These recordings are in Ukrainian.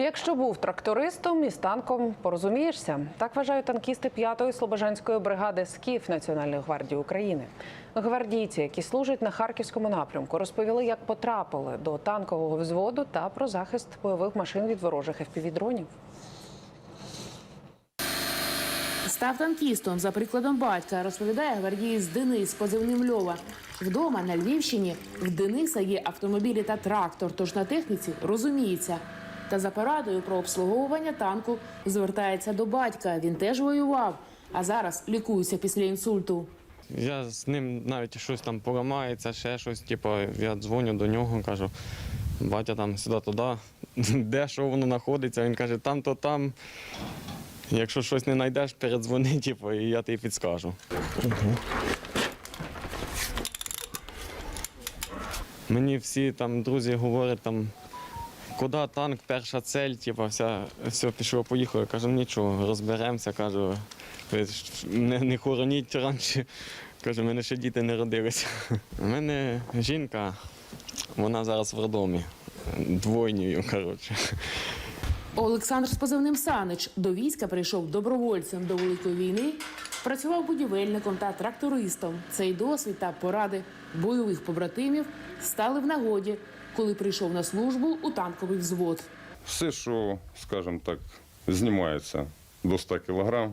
Якщо був трактористом із танком, порозумієшся. Так вважають танкісти 5-ї Слобожанської бригади СКІФ Національної гвардії України. Гвардійці, які служать на харківському напрямку, розповіли, як потрапили до танкового взводу та про захист бойових машин від ворожих FPV-дронів. Став танкістом за прикладом батька, розповідає гвардієць Денис позивним Льова. Вдома на Львівщині в Дениса є автомобілі та трактор, тож на техніці розуміється. Та за порадою про обслуговування танку звертається до батька. Він теж воював, а зараз лікується після інсульту. Я з ним навіть щось там поламається, ще щось. Типу, я дзвоню до нього, кажу, батя там сюди туди, де що воно знаходиться. Він каже, там то там. Якщо щось не знайдеш, передзвони, типу, і я тобі підскажу. Мені всі там друзі говорять, там, куди танк, перша цель, типу, вся, все, пішло, поїхало. Я кажу, нічого, розберемося, кажу, не, не хороніть раніше. Кажу, мене ще діти не родилися. У мене жінка, вона зараз в роддомі, двойнею, коротше. Олександр з позивним Санич до війська прийшов добровольцем до великої війни, працював будівельником та трактористом. Цей досвід та поради бойових побратимів стали в нагоді, коли прийшов на службу у танковий взвод. Все, що, скажімо так, знімається до 100 кг,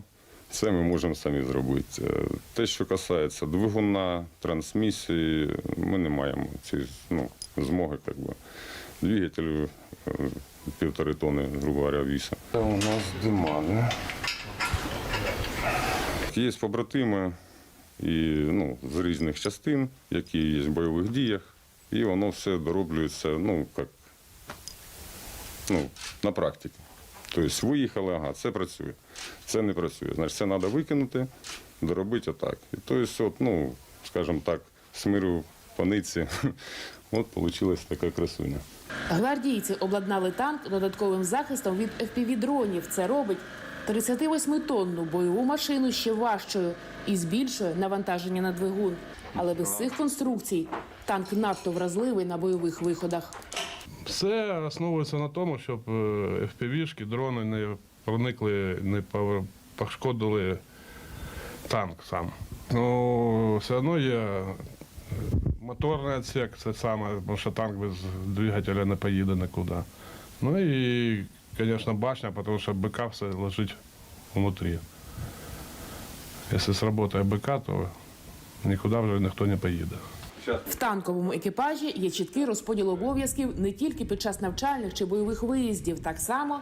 це ми можемо самі зробити. Е, Те, що касається двигуна, трансмісії, ми не маємо цієї ну, змоги, як би. Двигателю е, півтори тони, грубо говоря, віса. Це у нас димани. Є побратими і, ну, з різних частин, які є в бойових діях, і воно все дороблюється, ну, як ну, на практиці. Тобто виїхали, ага, це працює, це не працює. Значить, це треба викинути, доробити отак. І тобто, от, ну, скажімо так, смирю паниці, от вийшла така красуня. Гвардійці обладнали танк додатковим захистом від FPV-дронів. Це робить 38-тонну бойову машину ще важчою і збільшує навантаження на двигун. Але без цих конструкцій танк надто вразливий на бойових виходах. Все основується на тому, щоб е, FPV-шки, дрони не проникли, не пошкодили танк сам. Ну, все одно є моторний відсек, це саме, тому що танк без двигателя не поїде нікуди. Ну і, звісно, башня, тому що БК все лежить внутрі. Якщо сработає БК, то нікуди вже ніхто не поїде. В танковому екіпажі є чіткий розподіл обов'язків не тільки під час навчальних чи бойових виїздів, так само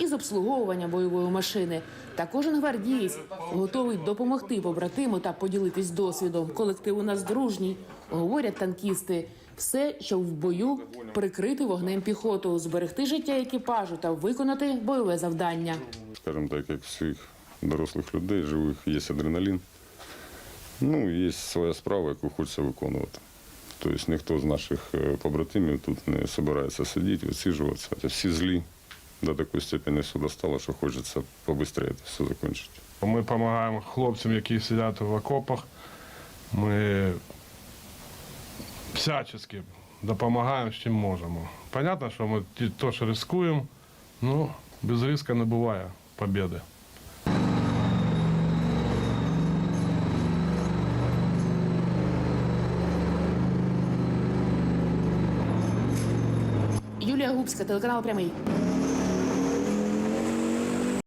і з обслуговування бойової машини. Та кожен гвардієць готовий допомогти побратиму та поділитись досвідом. Колектив у нас дружній, говорять танкісти. Все, щоб в бою прикрити вогнем піхоту, зберегти життя екіпажу та виконати бойове завдання. Скажімо так, як всіх дорослих людей, живих, є адреналін. Ну, є своя справа, яку хочеться виконувати. Тобто ніхто з наших е, побратимів тут не збирається сидіти, відсиджуватися. Всі злі до такої степені все достало, що хочеться побистрее це все закінчити. Ми допомагаємо хлопцям, які сидять в окопах. Ми всячески допомагаємо, чим можемо. Понятно, що ми теж ризикуємо, ну, без риска не буває побіди. Юлія Губська, телеканал Прямий.